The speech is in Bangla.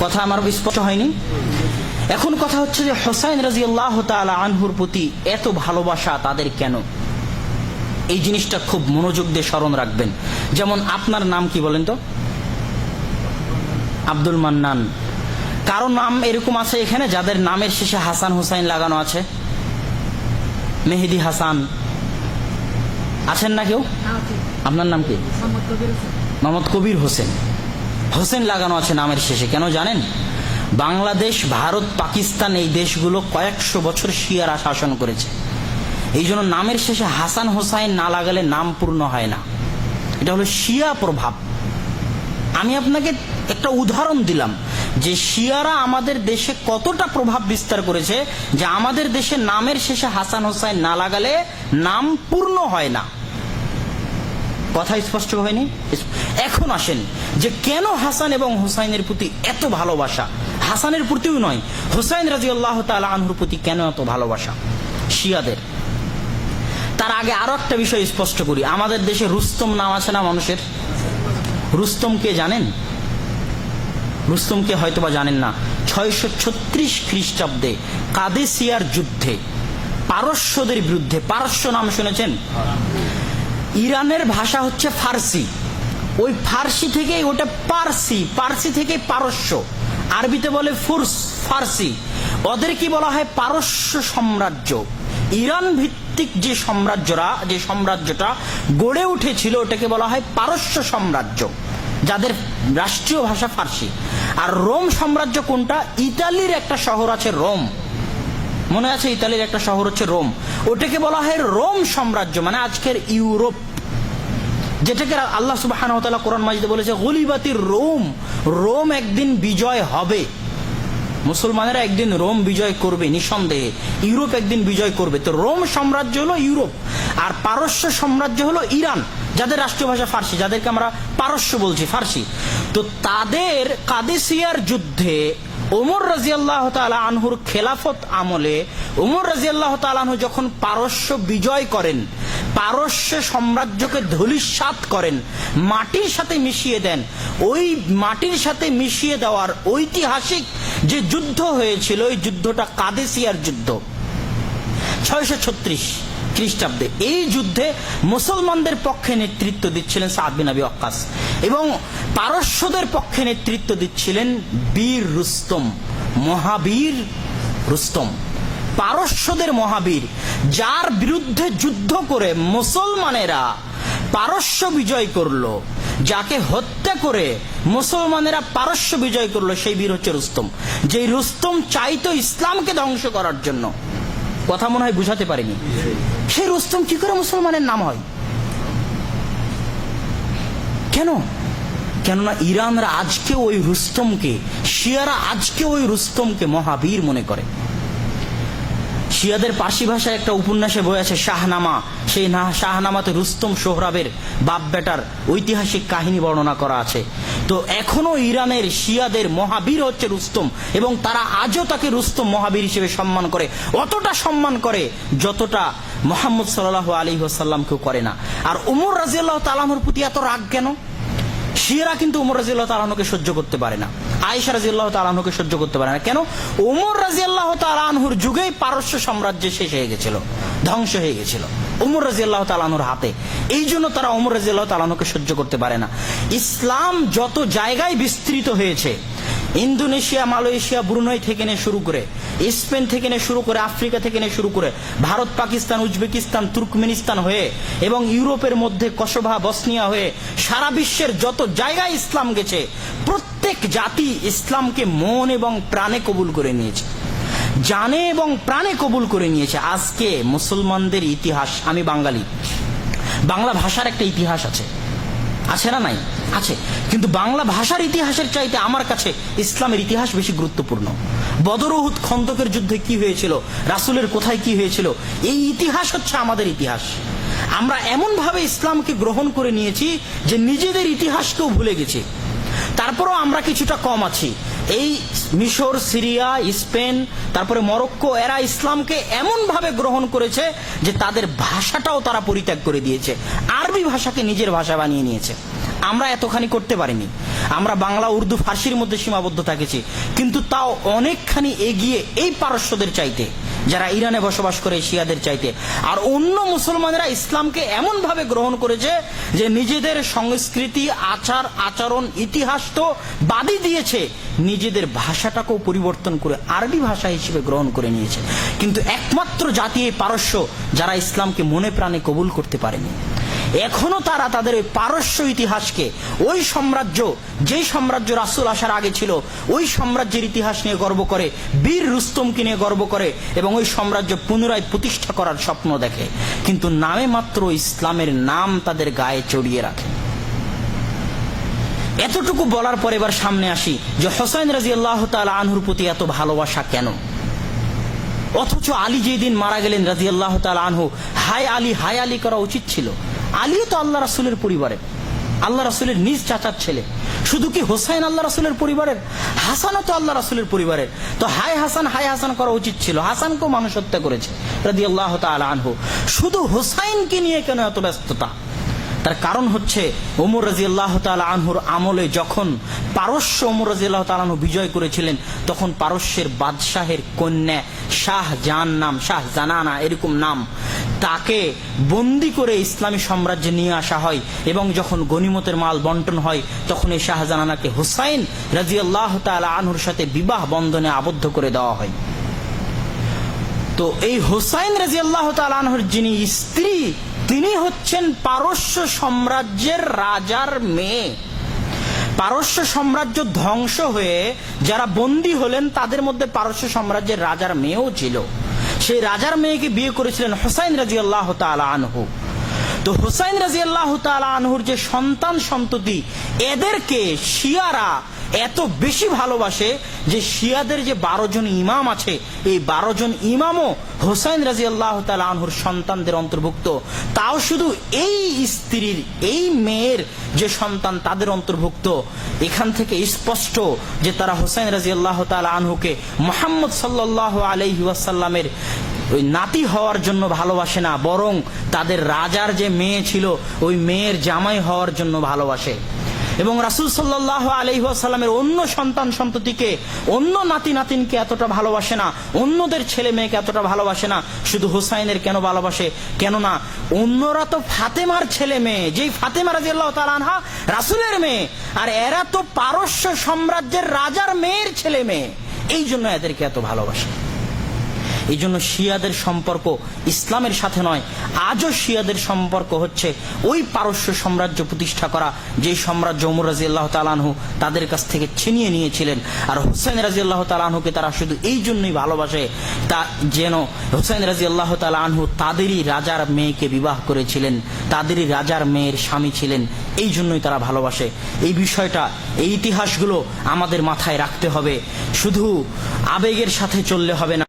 কথা আমার স্পষ্ট হয়নি। এখন কথা হচ্ছে যে হোসাইন রাজি আল্লাহ তালা আনহুর প্রতি এত ভালোবাসা তাদের কেন? এই জিনিসটা খুব মনোযোগ দিয়ে স্মরণ রাখবেন। যেমন আপনার নাম কি বলেন তো? আব্দুল মান্নান। কারও নাম এরকম আছে এখানে যাদের নামের শেষে হাসান হুসাইন লাগানো আছে? মেহেদি হাসান। আছেন না কেউ? আপনার নাম কি? মোহাম্মদ কবির হোসেন। হোসেন লাগানো আছে নামের শেষে, কেন জানেন? বাংলাদেশ, ভারত, পাকিস্তান এই দেশগুলো কয়েকশো বছর শিয়ারা শাসন করেছে। এই জন্য নামের শেষে হাসান হোসাইন না লাগালে নাম পূর্ণ হয় না। এটা হলো শিয়া প্রভাব। আমি আপনাকে একটা উদাহরণ দিলাম যে শিয়ারা আমাদের দেশে কতটা প্রভাব বিস্তার করেছে যে আমাদের দেশে নামের শেষে হাসান হোসাইন না লাগালে নাম পূর্ণ হয় না। কথা স্পষ্ট হয়নি? এখন আসেন যে কেন হাসান এবং হুসাইনের প্রতি এত ভালোবাসা? হাসানের প্রতিও নয়, হুসাইন রাজি আল্লাহ তালা আনহুর প্রতি কেন এত ভালোবাসা? শিয়াদের। তার আগে আরও একটা বিষয় স্পষ্ট করি। আমাদের দেশে রুস্তম নাম আছে না মানুষের? রুস্তম কে জানেন? রুস্তমকে হয়তোবা জানেন না। ছয়শো ছত্রিশ খ্রিস্টাব্দে কাদেসিয়ার যুদ্ধে পারস্যদের বিরুদ্ধে, পারস্য নাম শুনেছেন? ইরানের ভাষা হচ্ছে ফার্সি। ওই ফার্সি থেকে ওটা পার্সি পার্সি থেকে পারস্য। আরবিতে বলে ফুরস, ফার্সি। ওদের কি বলা হয়? পারস্য সাম্রাজ্য। ইরান ভিত্তিক যে সাম্রাজ্যরা, যে সাম্রাজ্যটা গড়ে উঠেছিল, ওটাকে বলা হয় পারস্য সাম্রাজ্য, যাদের রাষ্ট্রীয় ভাষা ফার্সি। আর রোম সাম্রাজ্য কোনটা? ইতালির একটা শহর আছে রোম। মনে আছে ইতালির একটা শহর হচ্ছে রোম। ওটাকে বলা হয় রোম সাম্রাজ্য মানে আজকের ইউরোপ। যেটাকে আল্লাহ সুবাহ কোরআন মাজিদে বলেছে গলিবাতির রোম রোম একদিন বিজয় হবে। মুসলমানেরা একদিন রোম বিজয় করবে, নিঃসন্দেহে। ইউরোপ একদিন বিজয় করবে। তো রোম সাম্রাজ্য হলো ইউরোপ, আর পারস্য সাম্রাজ্য হলো ইরান, যাদের রাষ্ট্রীয় ভাষা ফার্সি, যাদেরকে আমরা পারস্য বলছি ফার্সি। তো তাদের কাদেসিয়ার যুদ্ধে ওমর রাজিয়াল্লাহ তালা আনহুর খেলাফত আমলে ওমর রাজিয়াল্লাহ তালানহু যখন পারস্য বিজয় করেন, পারস্য সাম্রাজ্যকে ধলিসাত করেন, মাটির সাথে মিশিয়ে দেন, ওই মাটির সাথে মিশিয়ে দেওয়ার ঐতিহাসিক যে যুদ্ধ হয়েছিল, ওই যুদ্ধটা কাদেসিয়ার যুদ্ধ। ছয়শো ছত্রিশ। খ্রিস্টাব্দে। এই যুদ্ধে মুসলমানদের পক্ষে নেতৃত্ব দিচ্ছিলেন সাদ বিন আবি ওয়াক্কাস এবং পারস্যদের পক্ষে নেতৃত্ব দিচ্ছিলেন বীর রুস্তম, মহাবীর রুস্তম। পারস্যদের মহাবীর, যার বিরুদ্ধে যুদ্ধ করে মুসলমানেরা পারস্য বিজয় করল, যাকে হত্যা করে মুসলমানেরা পারস্য বিজয় করল, সেই বীর হচ্ছে রুস্তম। যেই রুস্তম চাইতো ইসলামকে ধ্বংস করার জন্য। কথা মনে হয় বুঝাতে পারিনি। সেই রুস্তম, কি করে মুসলমানের নাম হয়? কেন? কেননা ইরানরা আজকে ওই রুস্তমকে, শিয়ারা আজকে ওই রুস্তমকে মহাবীর মনে করে। শিয়াদের পার্সি ভাষায় একটা উপন্যাসে বই আছে, শাহনামা। সেই শাহনামাতে রুস্তম সোহরাবের বাপ বেটার ঐতিহাসিক কাহিনী বর্ণনা করা আছে। তো এখনও ইরানের শিয়াদের মহাবীর হচ্ছে রুস্তম এবং তারা আজও তাকে রুস্তম মহাবীর হিসেবে সম্মান করে। অতটা সম্মান করে যতটা মোহাম্মদ সাল্লাহ আলী সাল্লামকেও করে না। আর উমর রাজিয়াল্লাহ তালামর প্রতি এত রাগ কেন? শিয়ারা কিন্তু উমর রাজিয়াল্লাহ তালাহকে সহ্য করতে পারে না। আয়েশা রাজিয়াল্লাহ তালাহকে সহ্য করতে পারে না। কেন? উমর রাজিয়াল্লাহ তালাহুর যুগেই পারস্য সাম্রাজ্য শেষ হয়ে গেছিল, ধ্বংস হয়ে গেছিল। উমর রাজিয়াল্লাহ তালাহুর হাতে। এই জন্য তারা উমর রাজিয়াল্লাহ তালাহুকে সহ্য করতে পারে না। ইসলাম যত জায়গায় বিস্তৃত হয়েছে, ইন্দোনেশিয়া, মালয়েশিয়া, ব্রুনই থেকে নিয়ে শুরু করে, স্পেন থেকে নিয়ে শুরু করে, আফ্রিকা থেকে নিয়ে শুরু করে, ভারত, পাকিস্তান, উজবেকিস্তান, তুর্কমেনিস্তান হয়ে এবং ইউরোপের মধ্যে কসোভা, বসনিয়া হয়ে সারা বিশ্বের যত জায়গায় ইসলাম গেছে, প্রত্যেক জাতি ইসলামকে মন এবং প্রাণে কবুল করে নিয়েছে। জানে এবং প্রাণে কবুল করে নিয়েছে। আজকে মুসলমানদের ইতিহাস, আমি বাঙালি। বাংলা ভাষার একটা ইতিহাস আছে। আছে না নাই? আছে। কিন্তু বাংলা ভাষার ইতিহাসের চাইতে আমার কাছে ইসলামের ইতিহাস বেশি গুরুত্বপূর্ণ। বদরহুদ খন্দকের যুদ্ধে কি হয়েছিল? রাসুলের কোথায় কি হয়েছিল? এই ইতিহাস হচ্ছে আমাদের ইতিহাস। আমরা এমন ভাবে ইসলামকে গ্রহণ করে নিয়েছি যে নিজেদের ইতিহাসকেও ভুলে গেছি। তারপরও আমরা কিছুটা কম আছি। এই মিশর, সিরিয়া, স্পেন, তারপরে মরক্কো, এরা ইসলামকে এমনভাবে গ্রহণ করেছে যে তাদের ভাষাটাও তারা পরিত্যাগ করে দিয়েছে। আরবি ভাষাকে নিজের ভাষা বানিয়ে নিয়েছে। আমরা এতখানি করতে পারিনি। আমরা বাংলা, উর্দু, ফার্সির মধ্যে সীমাবদ্ধ থাকেছি। কিন্তু তাও অনেকখানি এগিয়ে এই পারস্যদের চাইতে। যারা ইরানে বসবাস করে শিয়াদের চাইতে। আর অন্য মুসলমানেরা ইসলামকে এমন ভাবে গ্রহণ করেছে যে নিজেদের সংস্কৃতি, আচার, আচরণ, ইতিহাস তো বাদই দিয়েছে। নিজেদের ভাষাটাকেও পরিবর্তন করে আরবি ভাষা হিসেবে গ্রহণ করে নিয়েছে। কিন্তু একমাত্র জাতি এই পারস্য যারা ইসলামকে মনে প্রাণে কবুল করতে পারেনি। এখনও তারা তাদের ওই পারস্য ইতিহাসকে, ওই সাম্রাজ্য, যেই সাম্রাজ্য রাসুল আসার আগে ছিল, ওই সাম্রাজ্যের ইতিহাস নিয়ে গর্ব করে, বীর রুস্তমকে নিয়ে গর্ব করে এবং ওই সাম্রাজ্য পুনরায় প্রতিষ্ঠা করার স্বপ্ন দেখে। কিন্তু নামে মাত্র ইসলামের নাম তাদের গায়ে চড়িয়ে রাখে। এতটুকু বলার পর এবার সামনে আসি যে হোসাইন রাজি আল্লাহ আনহুর প্রতি এত ভালোবাসা কেন? অথচ আলী যেদিন মারা গেলেন রাজি আল্লাহ আনহু হাই আলী হাই আলী করা উচিত ছিল। আলীও তো আল্লাহ রাসুলের পরিবারের আল্লাহ রাসুলের নিজ চাচার ছেলে। শুধু কি হোসাইন আল্লাহ রাসুলের পরিবারের? হাসানও তো আল্লাহ রাসুলের পরিবারের। তো হাই হাসান হাই হাসান করা উচিত ছিল। হাসানকেও মানুষ হত্যা করেছে রাজি আল্লাহ তালা আনহু। শুধু হোসাইনকে নিয়ে কেন এত ব্যস্ততা? তার কারণ হচ্ছে ওমর রাজি আল্লাহ আনহুর আমলে যখন পারস্য ওমর রাজি আল্লাহ আনহু বিজয় করেছিলেন, তখন পারস্যের বাদশাহের কন্যা শাহ জান নাম শাহ জানানা এরকম নাম তাকে বন্দি করে ইসলামী সাম্রাজ্যে নিয়ে আসা হয় এবং যখন গনিমতের মাল বন্টন হয়, তখন এই শাহজানানাকে হুসাইন রাজি আল্লাহ আনহুর সাথে বিবাহ বন্ধনে আবদ্ধ করে দেওয়া হয়। তো এই হোসাইন রাজি আল্লাহ তালানহর যিনি স্ত্রী, তিনি হচ্ছেন পারস্য সাম্রাজ্যের রাজার মেয়ে। পারস্য সাম্রাজ্য ধ্বংস হয়ে যারা বন্দী হলেন, তাদের মধ্যে পারস্য সাম্রাজ্যের রাজার মেয়েও ছিল। সেই রাজার মেয়েকে বিয়ে করেছিলেন হোসাইন রাজি আল্লাহ আনহু। তো হোসাইন রাজি আল্লাহ আনহুর যে সন্তান সন্ততি, এদেরকে শিয়ারা এত বেশি ভালোবাসে যে শিয়াদের যে বারো জন ইমাম আছে, এই বারো জন ইমামও হোসাইন রাজি আল্লাহ আনহুর সন্তানদের অন্তর্ভুক্ত। তাও শুধু এই স্ত্রীর, এই মেয়ের যে সন্তান তাদের অন্তর্ভুক্ত। এখান থেকে স্পষ্ট যে তারা হোসাইন রাজি আল্লাহ আনহুকে মোহাম্মদ সাল্লাহ আলহি ওয়াসাল্লামের ওই নাতি হওয়ার জন্য ভালোবাসে না, বরং তাদের রাজার যে মেয়ে ছিল, ওই মেয়ের জামাই হওয়ার জন্য ভালোবাসে। এবং রাসুল সাল্লাহ আলহিহাসাল্লামের অন্য সন্তান সন্ততিকে অন্য নাতি নাতিনকে এতটা ভালোবাসে না, অন্যদের ছেলে মেয়েকে এতটা ভালোবাসে না, শুধু হুসাইনের কেন ভালোবাসে? কেননা, অন্যরা তো ফাতেমার ছেলে মেয়ে, যেই ফাতেমা রাজি আল্লাহ তালানহা রাসুলের মেয়ে, আর এরা তো পারস্য সাম্রাজ্যের রাজার মেয়ের ছেলে মেয়ে এই জন্য এদেরকে এত ভালোবাসে। এই জন্য শিয়াদের সম্পর্ক ইসলামের সাথে নয়, আজও শিয়াদের সম্পর্ক হচ্ছে ওই পারস্য সাম্রাজ্য প্রতিষ্ঠা করা যে সাম্রাজ্য উমর রাজি আল্লাহ তালানহু তাদের কাছ থেকে ছিনিয়ে নিয়েছিলেন। আর হুসাইন রাজি আল্লাহ তালানহুকে তারা শুধু এই জন্যই ভালোবাসে, তা যেন হুসাইন রাজি আল্লাহ তালানহু তাদেরই রাজার মেয়েকে বিবাহ করেছিলেন, তাদেরই রাজার মেয়ের স্বামী ছিলেন, এই জন্যই তারা ভালোবাসে। এই বিষয়টা, এই ইতিহাসগুলো আমাদের মাথায় রাখতে হবে। শুধু আবেগের সাথে চললে হবে না।